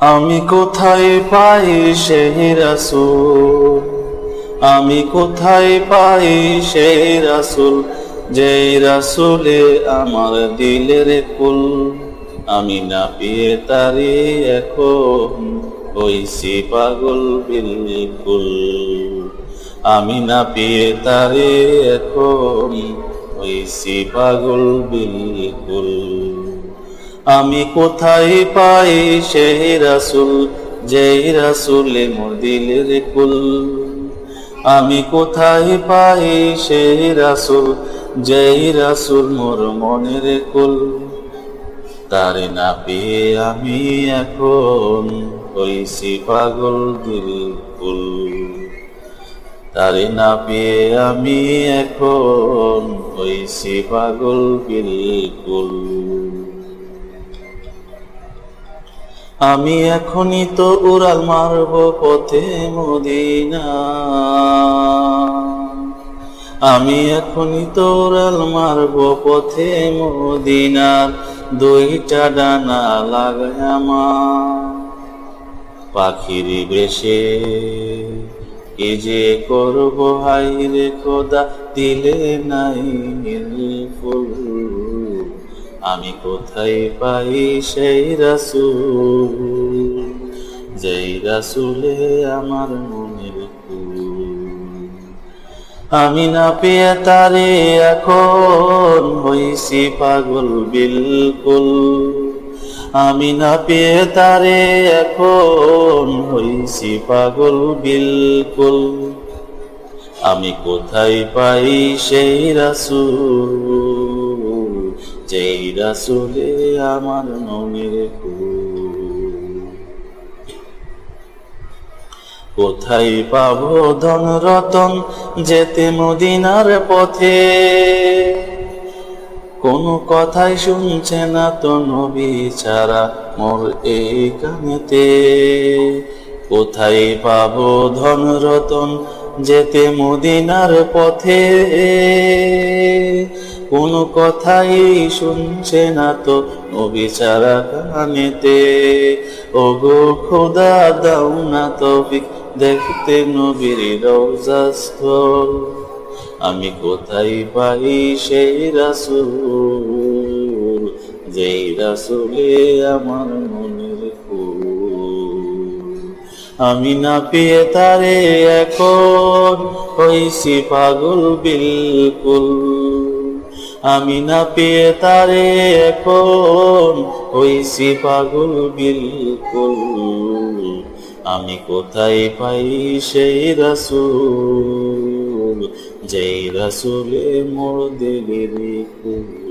আমি কোথায় পাই সেই রাসুল? আমি কোথায় পাই সেই রাসুল? যেই রাসুলে আমার দিলের কুল। আমি না পেয়ে তারি এখন, হইছি পাগল বিলকুল। আমি না পেয়ে তারে এখন, হইছি পাগল বিলকুল। আমি কোথায় পাই সেই রাসুল? যেই রাসুলে মোর কুল। আমি কোথায় পাই সেই রাসুল? যেই রাসুল মোর মনের কুল। তারে না পেয়ে আমি এখন হইছি পাগল বিলকুল তারে না পেয়ে আমি এখন হইছি পাগল বিলকুল। আমি এখনই তো উড়াল মারব পথে মদিনা। আমি এখনই তো উড়াল মারব পথে মদিনার দুইটা ডানা আমার পাখির বেশে। কি যে করব হাই রে খোদা, দিলে নাই ফুল। আমি কোথায় পাই সেই রাসুল? যেই রাসুলে আমার মনের আমি না পেয়ে তারে এখন হইছি পাগল বিলকুল। আমি না পেয়ে তারে এখন হইছি পাগল বিলকুল। আমি কোথায় পাই সেই রাসুল? যেই রাসুলে আমার মনের কোথায় পাব ধন রতন যেতে মদিনার পথে? কোনো কথাই শুনছে না তো নবী ছাড়া মোর এই কানেতে। কোথায় পাবো ধন রতন যেতে মদিনার পথে? কোনো কথাই শুনছে না তো নবী ছাড়া কানেতে। ও গো খোদা, দাও না তৌফিক দেখতে নবীর রওজাস্থল আমি কোথায় পাই সেই রাসুল? যেই রাসুলে আমার মনের আমি না পেয়ে তারে এখন হইছি পাগল বিলকুল। আমি না পেয়ে তারে এখন হইছি পাগল বিলকুল আমি কোথায় পাই সেই রাসুল? যেই রাসুলে মোর দিলের কুল